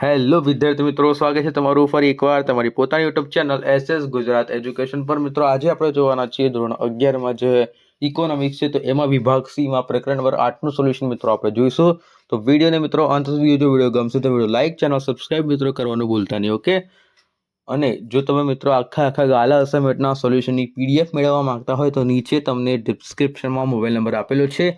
Hello વિદ્યાર્થી મિત્રો, સ્વાગત છે તમારું ફરી એકવાર તમારી પોતાની YouTube channel SS Gujarat education પર. મિત્રો, આજે આપણે જોવાના છીએ ધોરણ અગિયારમાં જે ઇકોનોમિક્સ છે, તો એમાં વિભાગ સીમાં પ્રકરણ નંબર આઠનું સોલ્યુશન મિત્રો આપણે જોઈશું. તો વિડીયોને મિત્રો, અંત સુધી જો વીડિયો ગમશે તો વીડિયો લાઇક ચેનલ સબસ્ક્રાઇબ મિત્રો કરવાનું ભૂલતા નહીં ઓકે અને જો તમે મિત્રો આખા આખા ગાલા અસાઇનમેન્ટના સોલ્યુશનની પીડીએફ મેળવવા માંગતા હોય, તો નીચે તમને ડિસ્ક્રિપ્શનમાં મોબાઈલ નંબર આપેલો છે.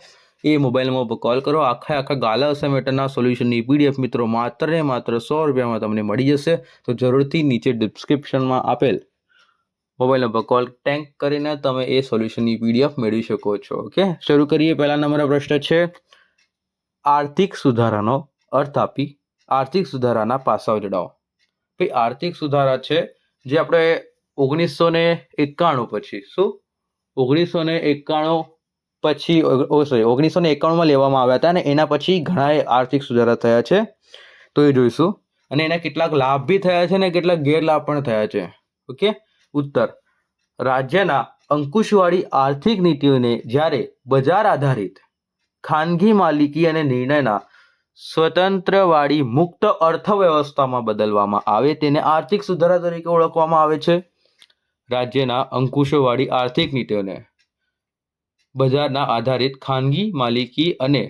એ મોબાઈલ નંબર પર કોલ કરો. આખા આખા ગાલા અસાઇમેન્ટના સોલ્યુશનની પીડીએફ મિત્રો માત્ર ને માત્ર સો રૂપિયામાં તમને મળી જશે. તો જરૂરથી નીચે ડિસ્ક્રિપ્શનમાં આપેલ મોબાઈલ નંબર કોલ ટેન્ક કરીને તમે એ સોલ્યુશનની પીડીએફ મેળવી શકો છો. ઓકે શરૂ કરીએ. પહેલા નંબરનો પ્રશ્ન છે, આર્થિક સુધારાનો અર્થ આપી આર્થિક સુધારાના પાસાઓ જણાવો. ભાઈ આર્થિક સુધારા છે, જે આપણે ઓગણીસો ને એકાણું પછી શું? ઓગણીસો ને એકાણું પછી સોરી ઓગણીસો ને એકાણુંમાં લેવામાં આવ્યા હતા અને એના પછી ઘણા આર્થિક સુધારા થયા છે. તો એ જોઈશું. અને એના કેટલાક લાભ બી થયા છે ને કેટલાક ગેરલાભ પણ થયા છે. ઓકે? ઉત્તર. રાજ્યના અંકુશવાળી આર્થિક નીતિઓને જ્યારે બજાર આધારિત ખાનગી માલિકી અને નિર્ણયના સ્વતંત્રવાળી મુક્ત અર્થવ્યવસ્થામાં બદલવામાં આવે, તેને આર્થિક સુધારા તરીકે ઓળખવામાં આવે છે. રાજ્યના અંકુશોવાળી આર્થિક નીતિઓને બજારના આધારિત ખાનગી માલિકી અને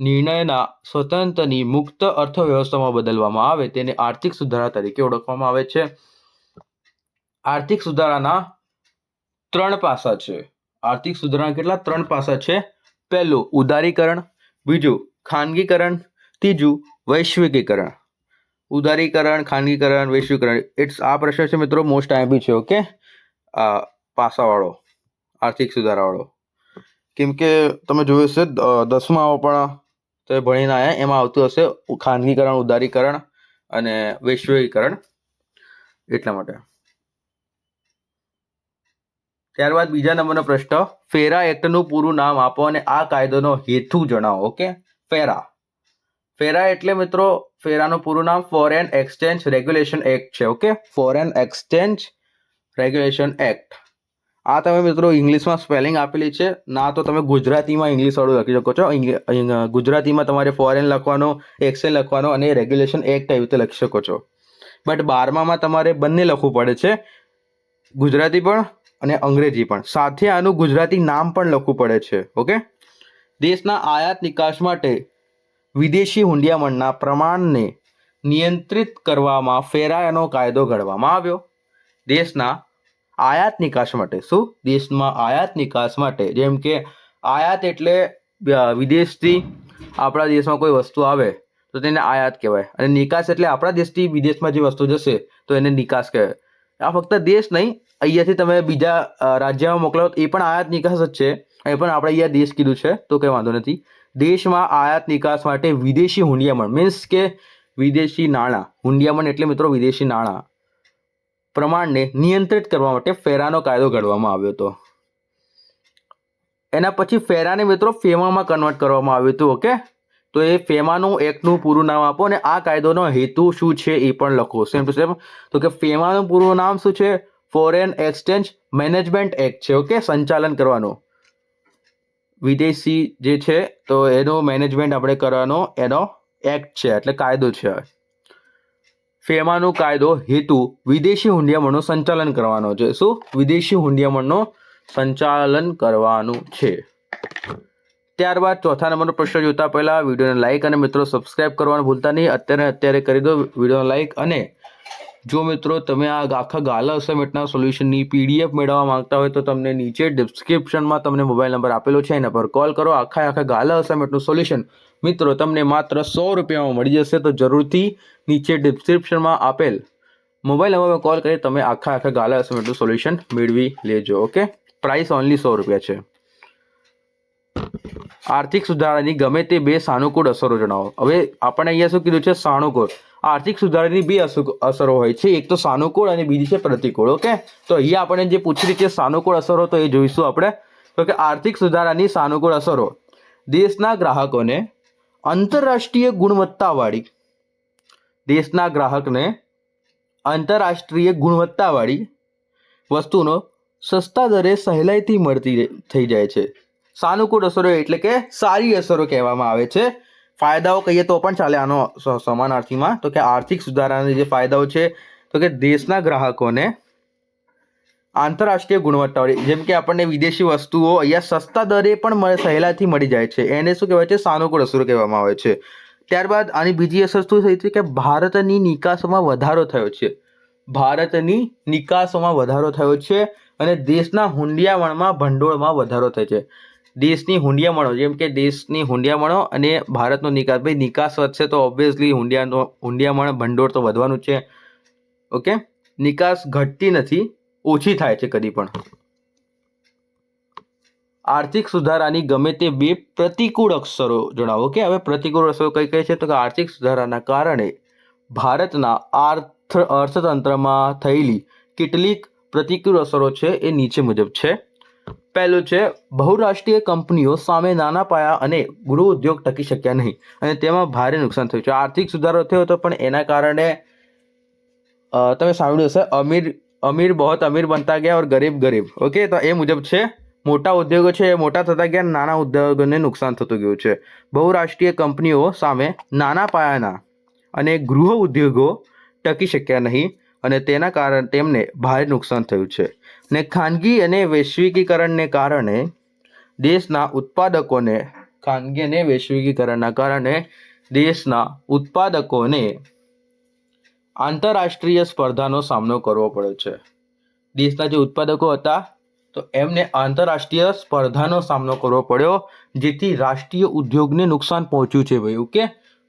નિર્ણયના સ્વતંત્રની મુક્ત અર્થવ્યવસ્થામાં બદલવામાં આવે તેને આર્થિક સુધારા તરીકે ઓળખવામાં આવે છે. આર્થિક સુધારાના ત્રણ પાસા છે. આર્થિક સુધારાના કેટલા? ત્રણ પાસા છે. પહેલું, ઉદારીકરણ. બીજું, ખાનગીકરણ. ત્રીજું, વૈશ્વિકીકરણ. ઉદારીકરણ, ખાનગીકરણ વૈશ્વિકરણ ઇટ્સ આ પ્રશ્ન છે મિત્રો મોસ્ટ આઈમ્પી છે ઓકે પાસાવાળો, આર્થિક સુધારાવાળો. કેમ કે તમે જોયું હશે દસમામાં પણ તે ભણીને આવ્યા એમાં આવતું હશે ખાનગીકરણ, ઉદારીકરણ અને વૈશ્વિકીકરણ એટલા માટે. ત્યારબાદ બીજા નંબરનો પ્રશ્ન, ફેરા એક્ટનું પૂરું નામ આપો અને આ કાયદોનો હેતુ જણાવો, ઓકે? ફેરા. ફેરા એટલે મિત્રો, ફેરાનું પૂરું નામ ફોરેન એક્સચેન્જ રેગ્યુલેશન એક્ટ છે, okay? Foreign exchange regulation act આ તમે મિત્રો ઇંગ્લિશમાં સ્પેલિંગ આપેલી છે. ના તો તમે ગુજરાતીમાં ઇંગ્લિશ વાળું લખી શકો છો. ગુજરાતીમાં તમારે ફોરેન લખવાનો એક્સેલ લખવાનો અને રેગ્યુલેશન એક્ટ આવી રીતે લખી શકો છો. બટ બારમામાં તમારે બંને લખવું પડે છે. ગુજરાતી પણ અને અંગ્રેજી પણ. સાથે આનું ગુજરાતી નામ પણ લખવું પડે છે. ઓકે દેશના આયાત નિકાસ માટે વિદેશી હુંડિયામણના પ્રમાણને નિયંત્રિત કરવામાં ફેરાયાનો કાયદો ઘડવામાં આવ્યો. દેશના આયાત નિકાસ માટે. શું? દેશમાં આયાત નિકાસ માટે. જેમ કે આયાત એટલે વિદેશથી આપણા દેશમાં કોઈ વસ્તુ આવે, તો તેને આયાત કહેવાય. અને નિકાસ એટલે આપણા દેશથી વિદેશમાં જે વસ્તુ જશે, તો એને નિકાસ કહેવાય. આ ફક્ત દેશ નહીં, અહીંયાથી તમે બીજા રાજ્યમાં મોકલાવો એ પણ આયાત નિકાસ જ છે. એ પણ આપણે અહીંયા દેશ કીધું છે, તો કંઈ વાંધો નથી. દેશમાં આયાત નિકાસ માટે વિદેશી હુંડિયામણ મીન્સ કે વિદેશી નાણાં. હુંડિયામણ એટલે મિત્રો વિદેશી નાણાં. પ્રમાણને નિયંત્રિત કરવા માટે ફેરાનો કાયદો ઘડવામાં આવ્યો હતો. એના પછી ફેરાને મિત્રો ફેમામાં કન્વર્ટ કરવામાં આવ્યું હતું ઓકે તો એ ફેમાનું એક્ટનું પૂરું નામ આપો અને આ કાયદોનો હેતુ શું છે એ પણ લખો. સેમ ટુ સેમ તો કે ફેમાનું પૂરું નામ શું છે? ફોરેન એક્સચેન્જ મેનેજમેન્ટ એક્ટ છે ઓકે સંચાલન કરવાનું. વિદેશી જે છે, તો એનો મેનેજમેન્ટ આપણે કરવાનો એનો એક્ટ છે, એટલે કાયદો છે ફેમાનો કાયદો હેતુ વિદેશી હુંડિયામણનું સંચાલન કરવાનો છે. શું? વિદેશી હુંડિયામણનું સંચાલન કરવાનું છે. ત્યારબાદ ચોથા નંબરનો પ્રશ્ન જોતા પહેલાં વિડીયોને લાઇક અને મિત્રો સબસ્ક્રાઇબ કરવાનું ભૂલતા નહીં. અત્યારે અત્યારે કરી દો વિડીયોને લાઇક અને જો મિત્રો તમે આ આખા ગાલા અસાઇમેન્ટના સોલ્યુશનની પીડીએફ મેળવવા માંગતા હોય તો તમને નીચે ડિસ્ક્રિપ્શનમાં તમને મોબાઈલ નંબર આપેલો છે. એના પર કોલ કરો. આખા આખા ગાલા અસાઇમેન્ટનું સોલ્યુશન મિત્રો, તમને માત્ર સો રૂપિયામાં મળી જશે તો જરૂરથી નીચે ડિસ્ક્રિપ્શનમાં આપેલ મોબાઈલ નંબર પર કોલ કરી તમે આખા આખા ગાલા અસાઇમેન્ટનું સોલ્યુશન મેળવી લેજો ઓકે પ્રાઇસ ઓનલી સો રૂપિયા છે. આર્થિક સુધારાની ગમે તે બે સાનુકૂળ અસરો જણાવો. હવે આપણે અહીંયા શું કીધું છે? સાનુકૂળ. આર્થિક સુધારાની બે અસુ- અસરો હોય છે. એક તો સાનુકૂળ અને બીજી છે પ્રતિકૂળ, ઓકે? તો અહીંયા આપણે જે પૂછેલી છે સાનુકૂળ અસરો, તો એ જોઈશું આપણે. તો કે આર્થિક સુધારાની સાનુકૂળ અસરો. દેશના ગ્રાહકોને આંતરરાષ્ટ્રીય ગુણવત્તાવાળી, દેશના ગ્રાહકને આંતરરાષ્ટ્રીય ગુણવત્તાવાળી વસ્તુનો સસ્તા દરે સહેલાઈથી મળતી થઈ જાય છે. સાનુકૂળ અસરો એટલે કે સારી અસરો કહેવામાં આવે છે. ફાયદાઓ કહીએ તો પણ ચાલે આનો સમાનાર્થીમાં. તો કે આર્થિક સુધારાના જે ફાયદાઓ છે, તો કે દેશના ગ્રાહકોને આંતરરાષ્ટ્રીય ગુણવત્તાવાળી, જેમ કે આપણને વિદેશી વસ્તુઓ અહીંયા સસ્તા દરે પણ સહેલાથી મળી જાય છે. એને શું કહેવાય છે? સાનુકૂળ અસર કહેવામાં આવે છે. ત્યારબાદ આની બીજી અસર શું થઈ છે કે ભારતની નિકાસમાં વધારો થયો છે. ભારતની નિકાસમાં વધારો થયો છે. અને દેશના હુંડિયામણમાં ભંડોળમાં વધારો થાય છે. દેશની હુંડિયામણો જેમ કે દેશની હુંડિયામણો અને ભારતનો નિકાસ. ભાઈ, નિકાસ વધશે તો ઓબ્વિયસલી હુંડિયાનો હુંડિયામણ ભંડોળ તો વધવાનું છે. ઓકે? નિકાસ ઘટતી નથી, ઓછી થાય છે કદી પણ. આર્થિક સુધારાની ગમે તે બે પ્રતિકૂળ અક્ષરો જણાવો કે હવે પ્રતિકૂળ અક્ષરો કઈ કઈ છે? તો કે આર્થિક સુધારાના કારણે ભારતના આર્થ, અર્થતંત્રમાં થયેલી કેટલીક પ્રતિકૂળ અસરો છે એ નીચે મુજબ છે. પહેલું છે, બહુરાષ્ટ્રીય કંપનીઓ સામે નાના પાયા અને ગૃહ ઉદ્યોગ ટકી શક્યા નહીં અને તેમાં ભારે નુકસાન થયું છે. આર્થિક સુધારો થયો હતો, પણ એના કારણે તમે સાંભળ્યું હશે, અમીર અમીર બહોત અમીર બનતા ગયા ઓર ગરીબ ગરીબ. ઓકે, તો એ મુજબ છે, મોટા ઉદ્યોગો છે એ મોટા થતા ગયા નાના ઉદ્યોગોને નુકસાન થતું ગયું છે. બહુરાષ્ટ્રીય કંપનીઓ સામે નાના પાયાના અને ગૃહ ઉદ્યોગો ટકી શક્યા નહીં. અને તેના કારણે તેમને ભારે નુકસાન થયું છે. ને ખાનગી અને વૈશ્વિકીકરણને કારણે દેશના ઉત્પાદકોને, ખાનગી અને વૈશ્વિકીકરણના કારણે દેશના ઉત્પાદકોને આંતરરાષ્ટ્રીય સ્પર્ધાનો સામનો કરવો પડ્યો છે. દેશના જે ઉત્પાદકો હતા, તો એમને આંતરરાષ્ટ્રીય સ્પર્ધાનો સામનો કરવો પડ્યો, જેથી રાષ્ટ્રીય ઉદ્યોગને નુકસાન પહોંચ્યું છે. ભાઈ ઓકે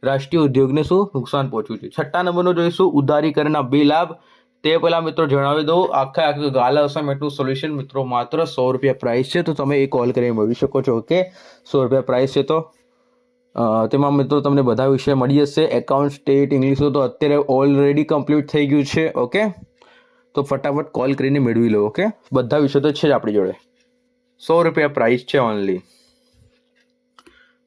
રાષ્ટ્રીય ઉદ્યોગને શું નુકસાન પહોંચ્યું છે? છઠ્ઠા નંબરનો જોઈશું, ઉદારીકરણના બે લાભ. તે પહેલા મિત્રો જણાવી દઉં, આખા આખું ગાલા અસાઇનમેન્ટનું સોલ્યુશન મિત્રો માત્ર સો રૂપિયા પ્રાઇસ છે. તો તમે એ કોલ કરીને મેળવી શકો છો ઓકે સો રૂપિયા પ્રાઇસ છે તો. તેમાં મિત્રો તમને બધા વિષય મળી જશે. એકાઉન્ટ સ્ટેટ ઇંગ્લિશ તો અત્યારે ઓલરેડી કમ્પ્લીટ થઈ ગયું છે ઓકે તો ફટાફટ કોલ કરીને મેળવી લો ઓકે બધા વિષયો તો છે જ આપણી જોડે. સો રૂપિયા પ્રાઇસ છે ઓનલી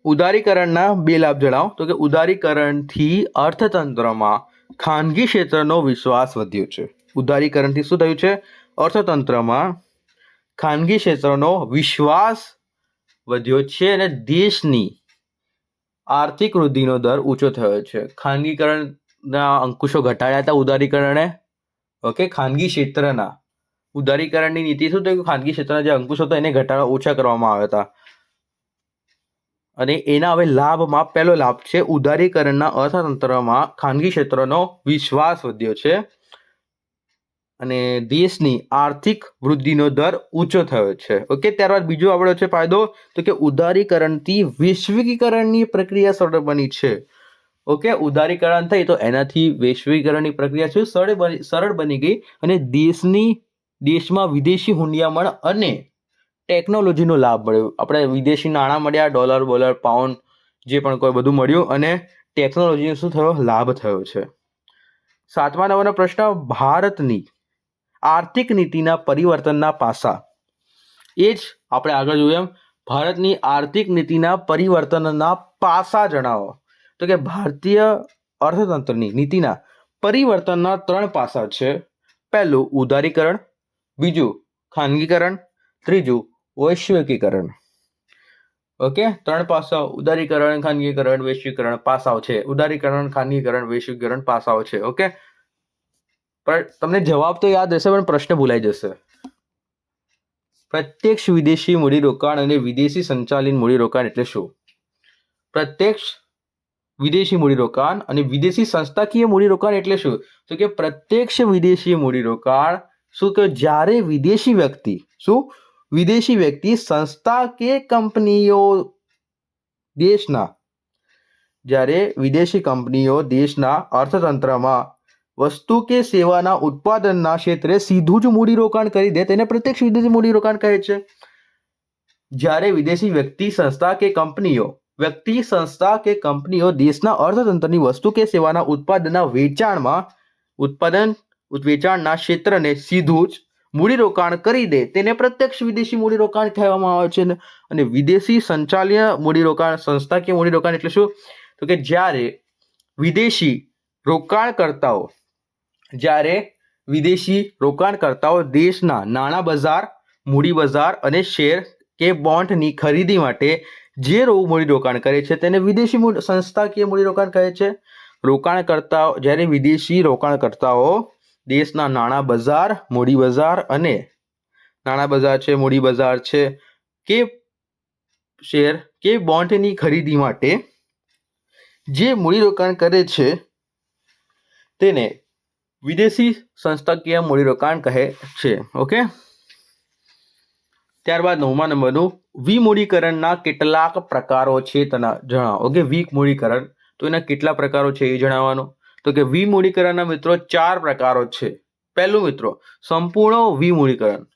ઉદારીકરણના બે લાભ જણાવો. તો કે ઉદારીકરણથી અર્થતંત્રમાં ખાનગી ક્ષેત્રનો વિશ્વાસ વધ્યો છે. ઉદારીકરણથી શું થયું છે? અર્થતંત્રમાં ખાનગી ક્ષેત્રનો વિશ્વાસ વધ્યો છે અને દેશની આર્થિક વૃદ્ધિનો દર ઊંચો થયો છે. ખાનગીકરણના અંકુશો ઘટાડ્યા હતા ઉદારીકરણે. ઓકે, ખાનગી ક્ષેત્રના ઉદારીકરણની નીતિ શું થયું ખાનગી ક્ષેત્રના જે અંકુશો હતા એને ઘટાડવા ઓછા કરવામાં આવ્યા હતા. અને એના હવે લાભમાં પહેલો લાભ છે, ઉદારીકરણના અર્થતંત્રમાં ખાનગી ક્ષેત્રનો વિશ્વાસ વધ્યો છે. અને દેશની આર્થિક વૃદ્ધિનો દર ઊંચો થયો છે. ઓકે, ત્યારબાદ બીજો આપણો છે ફાયદો, તો કે ઉદારીકરણથી વૈશ્વિકીકરણની પ્રક્રિયા સરળ બની છે. ઓકે, ઉદારીકરણ થઈ તો એનાથી વૈશ્વિકીકરણની પ્રક્રિયા છે, સરળ બની સરળ બની ગઈ અને દેશની, દેશમાં વિદેશી હુંડિયામણ અને ટેકનોલોજીનો લાભ મળ્યો. આપણે વિદેશી નાણાં મળ્યા ડોલર બોલર પાઉન્ડ જે પણ કોઈ બધું મળ્યું અને ટેકનોલોજીનો શું થયો? લાભ થયો છે. સાતમા નંબરનો પ્રશ્ન, ભારતની આર્થિક નીતિના પરિવર્તનના પાસા. એ જ આપણે આગળ જોયું એમ. ભારતની આર્થિક નીતિના પરિવર્તનના પાસા જણાવો. તો કે ભારતીય અર્થતંત્રની નીતિના પરિવર્તનના ત્રણ પાસા છે. પહેલું ઉદારીકરણ, બીજું ખાનગીકરણ, ત્રીજું વૈશ્વિકીકરણ. ઓકે? ત્રણ પાસાઓ. ઉદારીકરણ, ખાનગીકરણ, વૈશ્વિકરણ પાસાઓ છે. ઉદારીકરણ, ખાનગીકરણ, વૈશ્વિકરણ પાસાઓ છે. ઓકે? પણ તમને જવાબ તો યાદ રહેશે પણ પ્રશ્ન ભૂલાઈ જશે. પ્રત્યક્ષ વિદેશી મૂડીરોકાણ અને વિદેશી સંચાલિત મૂડીરોકાણ એટલે શું? પ્રત્યક્ષ વિદેશી મૂડીરોકાણ અને વિદેશી સંસ્થાકીય મૂડીરોકાણ એટલે શું? તો કે પ્રત્યક્ષ વિદેશી મૂડીરોકાણ શું? કે જ્યારે વિદેશી વ્યક્તિ, શું? વિદેશી વ્યક્તિ સંસ્થા કે કંપનીઓ દેશના? જ્યારે વિદેશી કંપનીઓ દેશના અર્થતંત્રમાં વસ્તુ કે સેવાના ઉત્પાદનના ક્ષેત્રે સીધું જ મૂડીરોકાણ કરી દે, તેને પ્રત્યક્ષ વિદેશી મૂડીરોકાણ કહે છે. જ્યારે વિદેશી વ્યક્તિ સંસ્થા કે કંપનીઓ, વ્યક્તિ સંસ્થા કે કંપનીઓ દેશના અર્થતંત્રની વસ્તુ કે સેવાના ઉત્પાદનના વેચાણમાં ઉત્પાદન, વેચાણના ક્ષેત્રને સીધું જ મૂડીરોકાણ કરી દે તેને પ્રત્યક્ષ વિદેશી મૂડીરોકાણ કહેવામાં આવે છે. અને વિદેશી સંચાલય મૂડીરોકાણ સંસ્થાકીય મૂડીરોકાણ એટલે શું? તો કે જ્યારે વિદેશી રોકાણકર્તાઓ, જ્યારે વિદેશી રોકાણકર્તાઓ દેશના નાણાં બજાર, મૂડી બજાર અને શેર કે બોન્ડની ખરીદી માટે જે મૂડીરોકાણ કરે છે તેને વિદેશી સંસ્થાકીય મૂડીરોકાણ કહે છે. રોકાણકર્તાઓ, જ્યારે વિદેશી રોકાણકર્તાઓ દેશના નાણાં બજાર, મૂડી બજાર અને નાણાં બજાર છે, મૂડી બજાર છે. કે શેર, કે બોન્ડની ખરીદી માટે જે મૂડીરોકાણ કરે છે, તેને વિદેશી સંસ્થાકીય મૂડીરોકાણ કહે છે. ઓકે? ત્યારબાદ નવમા નંબરનું વિમૂડીકરણના કેટલાક પ્રકારો છે તેના જણાવો. ઓકે? વિમૂડીકરણ તો એના કેટલા પ્રકારો છે એ જણાવવાનું. તો કે વિમૂડીકરણના મિત્રો ચાર પ્રકારો છે. પહેલું મિત્રો, સંપૂર્ણ વિમૂડીકરણ.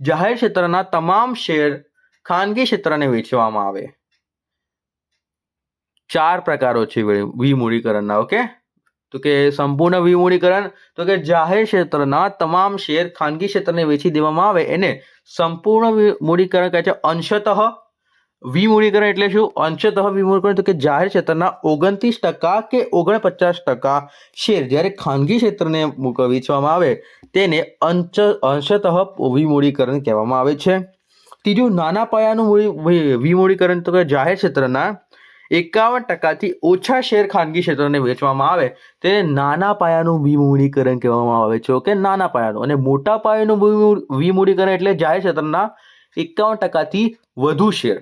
જાહેર ક્ષેત્રના તમામ શેર ખાનગી ક્ષેત્રને વેચવામાં આવે. ચાર પ્રકારો છે વિમૂડીકરણના, ઓકે? તો કે સંપૂર્ણ વિમૂડીકરણ, તો કે જાહેર ક્ષેત્રના તમામ શેર ખાનગી ક્ષેત્રને વેચી દેવામાં આવે. એને સંપૂર્ણ મૂડીકરણ કહે છે અંશતઃ વિમૂડીકરણ એટલે શું? અંશતઃ વિમૂળીકરણ તો કે જાહેર ક્ષેત્રના ઓગણત્રીસ ટકા કે ઓગણપચાસ ટકા શેર જ્યારે ખાનગી ક્ષેત્રને વેચવામાં આવે તેને અંશ અંશતઃ વિમૂડીકરણ કહેવામાં આવે છે. ત્રીજું, નાના પાયાનું વિમૂળીકરણ તો કે જાહેર ક્ષેત્રના એકાવન ટકાથી ઓછા શેર ખાનગી ક્ષેત્રને વેચવામાં આવે તેને નાના પાયાનું વિમૂડીકરણ કહેવામાં આવે છે. ઓકે, નાના પાયાનું. અને મોટા પાયાનું વિમૂળીકરણ એટલે જાહેર ક્ષેત્રના એકાવન ટકાથી વધુ શેર.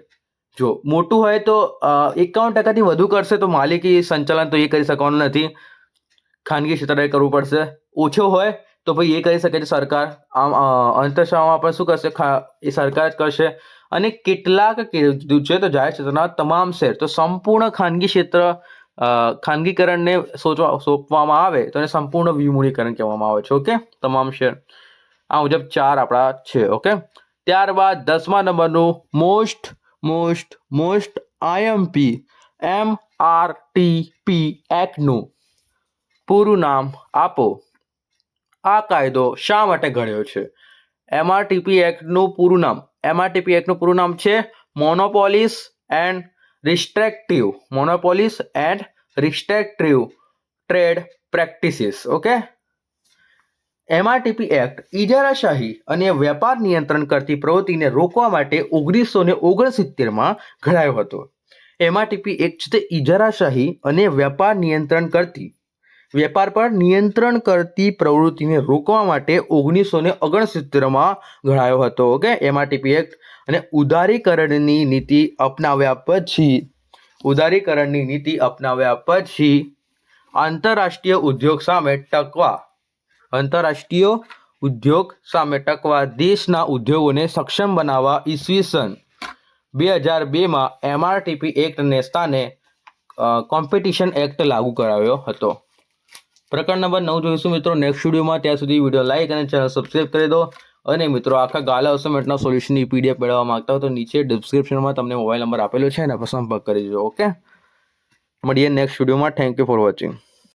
જો, મોટું હોય તો એકાવન ટકાથી વધુ કરશે તો માલિકી સંચાલન તો એ કરી શકવાનું નથી. ખાનગી ક્ષેત્રે કરવું પડશે. ઓછો હોય તો ભાઈ એ કરી શકે છે સરકાર. આમ અંતરશાળામાં પણ શું કરશે? એ સરકાર જ કરશે. અને કેટલાક છે તો જાહેર ક્ષેત્રના તમામ શેર, તો સંપૂર્ણ ખાનગી ક્ષેત્ર ખાનગીકરણને સોચવા, સોંપવામાં આવે તો એને સંપૂર્ણ વિમૂળીકરણ કહેવામાં આવે છે, ઓકે? તમામ શેર. આ મુજબ ચાર આપણા છે, ઓકે? ત્યારબાદ દસમા નંબરનું, most most most IMP M R T P એક્ટનું પૂરું નામ આપો. આ કાયદો શા માટે ઘડ્યો છે? એમઆરટીપી એક્ટનું પૂરું નામ. એમઆરટીપી એક્ટનું પૂરું નામ છે monopolies and restrictive monopolies and restrictive trade practices okay MRTP act ઇજારાશાહી અને વેપાર નિયંત્રણ કરતી પ્રવૃત્તિને રોકવા માટે ઓગણીસો ને ઓગણસિત્તેરમાં ઘડાયો હતો. એમઆરટીપી એક્ટ છે તે ઇજારાશાહી અને વેપાર નિયંત્રણ કરતી. વેપાર પર નિયંત્રણ કરતી પ્રવૃત્તિને રોકવા માટે ઓગણીસો ને ઓગણસિત્તેરમાં ઘડાયો હતો, ઓકે? એમઆરટીપી એક્ટ અને ઉદારીકરણની નીતિ અપનાવ્યા પછી, ઉદારીકરણની નીતિ અપનાવ્યા પછી આંતરરાષ્ટ્રીય ઉદ્યોગ સામે ટકવા આંતરરાષ્ટ્રીય ઉદ્યોગ સામે ટકવા દેશના ઉદ્યોગોને સક્ષમ બનાવવા ઈસવીસન બે હજાર બેમાં એમઆરટીપી એક્ટને સ્થાને કોમ્પિટિશન એક્ટ લાગુ કરાવ્યો હતો. પ્રકરણ નંબર નવ જોઈશું મિત્રો. નેક્સ્ટ વિડીયોમાં ત્યાં સુધી વીડિયો લાઇક અને ચેનલ સબસ્ક્રાઈબ કરી દો. અને મિત્રો, આખા ગાલા અસાઇનમેન્ટના સોલ્યુશનની પીડીએફ મેળવવા માંગતા હો તો નીચે ડિસ્ક્રિપ્શનમાં તમને મોબાઈલ નંબર આપેલો છે એના પર સંપર્ક કરી દેજો, ઓકે? મળીએ નેક્સ્ટ વિડીયોમાં. Thank you for watching